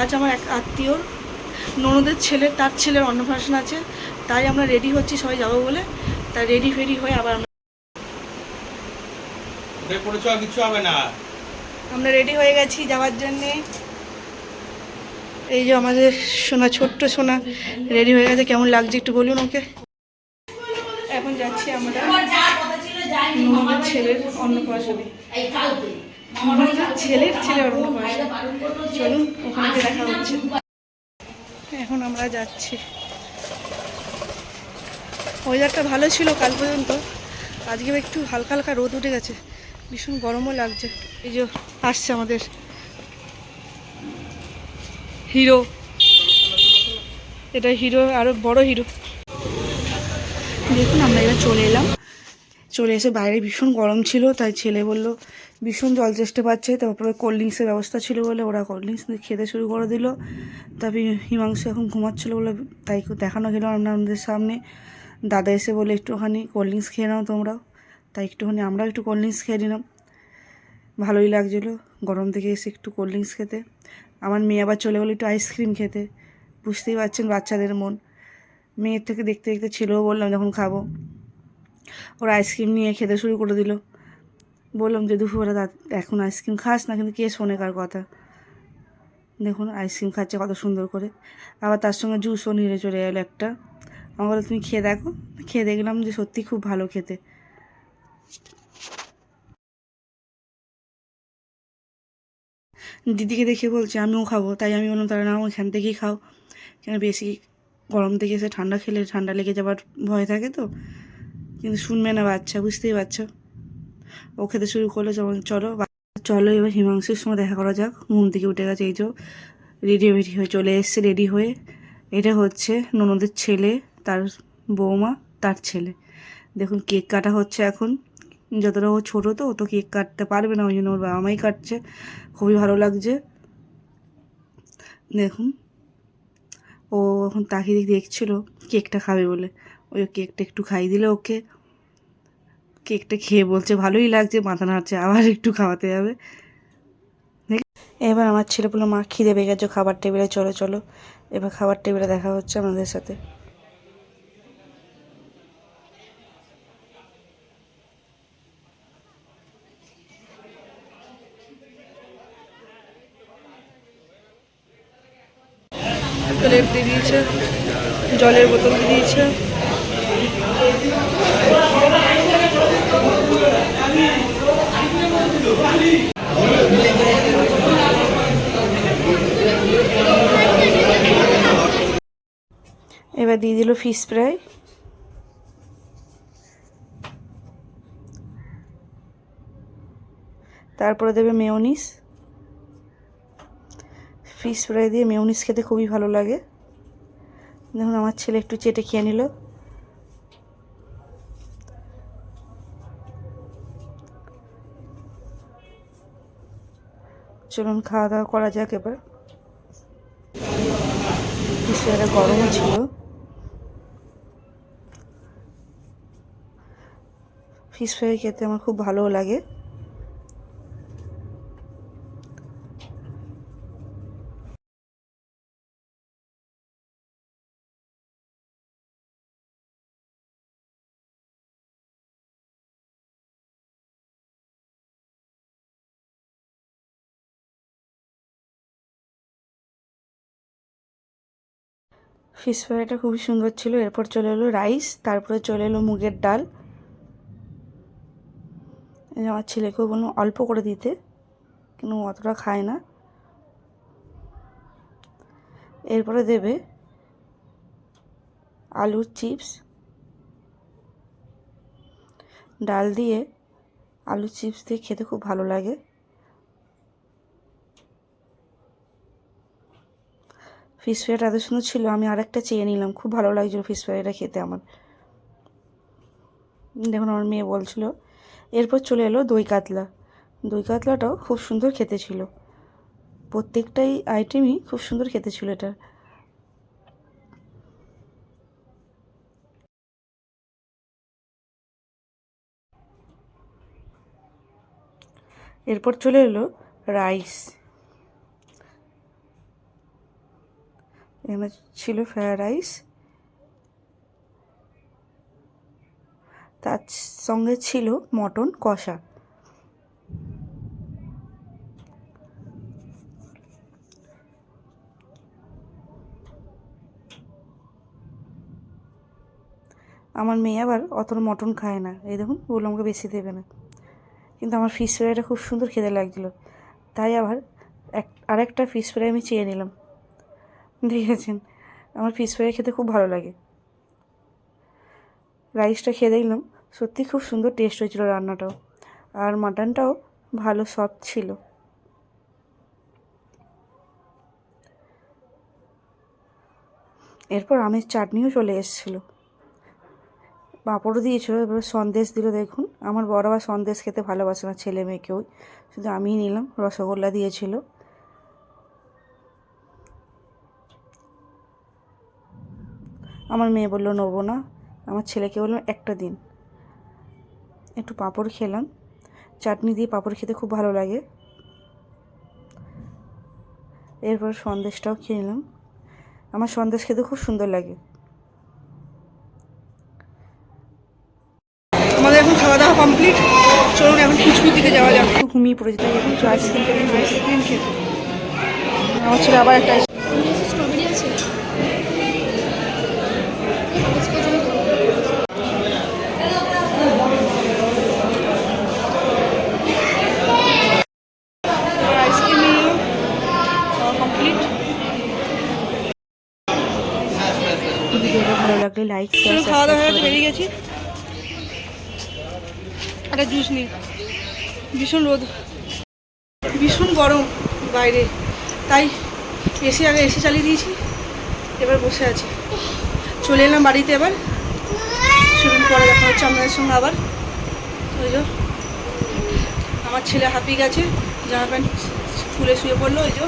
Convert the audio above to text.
আজ আমার এক আত্মীয়র ননদের ছেলে তার ছেলের অন্নপ্রাশন আছে তাই আমরা রেডি হচ্ছি সবাই যাব বলে। তাই রেডি ফেডি হয়ে আবার আমরা রেডি হয়ে গেছি যাওয়ার জন্যে। এই যে আমাদের সোনা ছোট্ট সোনা রেডি হয়ে গেছে কেমন লাগছে একটু বলুন ওকে। এখন যাচ্ছি আমরা ছেলের অন্নপ্রাশনে। ছেলের অন্নপ্রাশন চলুন, ওখানে দেখা এখন আমরা যাচ্ছি। ওয়েদারটা ভালো ছিল কাল পর্যন্ত। আজকে একটু হালকা হালকা রোদ উঠে গেছে। ভীষণ গরমও লাগছে। এই যে আসছে আমাদের হিরো। এটা হিরো আরও বড় হিরো। দেখুন, আমরা এবার চলে এলাম। চলে এসে বাইরে ভীষণ গরম ছিল, তাই ছেলে বলল ভীষণ জল চেষ্টে পাচ্ছে। তারপরে কোল্ড ড্রিঙ্কসের ব্যবস্থা ছিল বলে ওরা কোল্ড ড্রিঙ্কস খেতে শুরু করে দিল। তারপরে হিমাংশু এখন ঘুমাচ্ছিল বলে তাই দেখানো গেল আমাদের সামনে। দাদা এসে বলে, একটুখানি কোল্ড ড্রিঙ্কস খেয়ে নাও তোমরাও তাই একটুখানি আমরাও একটু কোল্ড ড্রিঙ্কস খেয়ে নিলাম। ভালোই লাগছিল গরম থেকে এসে একটু কোল্ড ড্রিঙ্কস খেতে। আমার মেয়ে আবার চলে গেলো একটু আইসক্রিম খেতে। বুঝতেই পারছেন বাচ্চাদের মন। মেয়ের থেকে দেখতে দেখতে ছেলেও বললাম যখন খাব। ওরা আইসক্রিম নিয়ে খেতে শুরু করে দিল। বললাম যে, দুপুরবেলা এখন আইসক্রিম খাস না? কিন্তু কে শোনে কার কথা? দেখুন, আইসক্রিম খাচ্ছে কত সুন্দর করে। আবার তার সঙ্গে জুসও নিয়ে চলে এলো একটা। আমার তুমি খেয়ে দেখো। খেয়ে দেখলাম যে, সত্যি খুব ভালো খেতে। দিদিকে দেখে বলছে, আমিও খাব। তাই আমি বললাম তারা নাও, এখান থেকেই খাও। কেন বেশি গরম থেকে এসে ঠান্ডা খেলে, ঠান্ডা লেগে যাবার ভয় থাকে তো? কিন্তু শুনবে না বাচ্চা, বুঝতেই পারছ। ও খেতে শুরু করল, যেমন চলো চলো এবার হিমাংশুর সময় দেখা করা যাক। ঘুম থেকে উঠে গেছে, এই যে রেডি রেডি হয়ে চলে এসছে রেডি হয়ে। এটা হচ্ছে ননদের ছেলে, তার বৌমা, তার ছেলে। দেখুন, কেক কাটা হচ্ছে এখন। যতটা ও ছোটো তো ও তো কেক কাটতে পারবে না, ওই জন্য ওর বাবা মাই কাটছে। খুবই ভালো লাগছে। দেখুন, ও এখন দেখে দেখছিল, কেকটা খাবে বলে। ওই কেকটা একটু খাইয়ে দিলে ওকে। কেকটা খেয়ে বলছে, ভালোই লাগছে, মাথা নাড়ছে, আবার একটু খাওয়াতে যাবে। এবার আমার ছেলে মা খিদে পেয়ে গেছে, খাবার টেবিলে, চলো চলো। এবার খাবার টেবিলে দেখা হচ্ছে আমাদের সাথে। দিয়ে দিয়েছে, জলের বোতল দিয়ে দিয়েছে। এবার দিয়ে দিল ফিশ ফ্রাই তারপরে দেবে মেয়নিস ফিশ ফ্রাই দিয়ে মেয়নিস খেতে খুবই ভালো লাগে। দেখুন, আমার ছেলে একটু চেটে খেয়ে নিল। চলুন খাওয়া দাওয়া করা যাক এবার। ফ্রাইটা গরমও ছিল। ফিশ ফ্রাই খেতে আমার খুব ভালো লাগে। ফিশ ফ্রাইটা খুবই সুন্দর ছিল। এরপর চলে এলো রাইস, তারপরে চলে এলো মুগের ডাল। আমার ছেলেকেও বললাম অল্প করে দিতে, কিন্তু অতটা খায় না। এরপরে দেবে আলুর চিপস। ডাল দিয়ে আলুর চিপস দিয়ে খেতে খুব ভালো লাগে। ফিশ ফ্রাইটা এত সুন্দর ছিল, আমি আরেকটা চেয়ে নিলাম। খুব ভালো লাগছিল ফিশ ফ্রাইটা খেতে আমার। দেখুন, আমার মেয়ে বলছিল, এরপর চলে এলো দই কাতলা। দই কাতলাটাও খুব সুন্দর খেতে ছিল। প্রত্যেকটাই আইটেমই খুব সুন্দর খেতে ছিল এটা। এরপর চলে এলো রাইস এখানে ছিল ফ্রায়েড রাইস। তার সঙ্গে ছিল মটন কষা। আমার মেয়ে আবার অত মটন খায় না। এই দেখুন, বলল আমাকে বেশি দেবে না। কিন্তু আমার ফিশ ফ্রাইটা খুব সুন্দর খেতে লাগছিল। তাই আবার এক, আরেকটা ফিশ ফ্রাই আমি চেয়ে নিলাম। দেখেছেন আমার ফিশ ফ্রাই খেতে খুব ভালো লাগে। রাইসটা খেয়ে দেখলাম, সত্যি খুব সুন্দর টেস্ট হয়েছিল রান্নাটাও। আর মাটনটাও ভালো সফট ছিল। এরপর আমের চাটনিও চলে এসেছিল। পাঁপড়ও দিয়েছিল, এবার সন্দেশ দিল দেখুন। আমার বড় আবার সন্দেশ খেতে ভালোবাসে না, ছেলে মেয়েকেও। শুধু আমিই নিলাম, রসগোল্লা দিয়েছিল। আমার মেয়ে বলল নেব না। আমার ছেলেকে বললাম একটা দিন। একটু পাঁপড় খেলাম। চাটনি দিয়ে পাঁপড় খেতে খুব ভালো লাগে। এরপর সন্দেশটাও খেয়ে নিলাম। আমার সন্দেশ খেতে খুব সুন্দর লাগে। আমাদের এখন খাওয়া দাওয়া কমপ্লিট। চলুন এখন কুচকুর দিকে যাওয়া যাক। ঘুমিয়ে পড়েছি তাই এখন আইসক্রিম খেতে আইসক্রিম খেতে আমার ছেলে আবার একটা ice- স্ট্রবেরি আছে এবার আইসক্রিম নিয়ে নিলাম খাওয়া কমপ্লিট ভিডিওটা ভালো লাগলে লাইক খাওয়া দাওয়া বেরিয়ে গেছি। একটা জুস নিই। ভীষণ রোদ। ভীষণ গরম বাইরে। তাই এসি আগে এসি চালিয়ে দিয়েছি। এবার বসে আছি। চলে এলাম বাড়িতে এবার সেদিন পরে দেখা হচ্ছে আপনাদের সঙ্গে আবার। ওই যে আমার ছেলে হাঁপিয়ে গেছে। জামা প্যান্ট খুলে শুয়ে পড়ল ওই যে।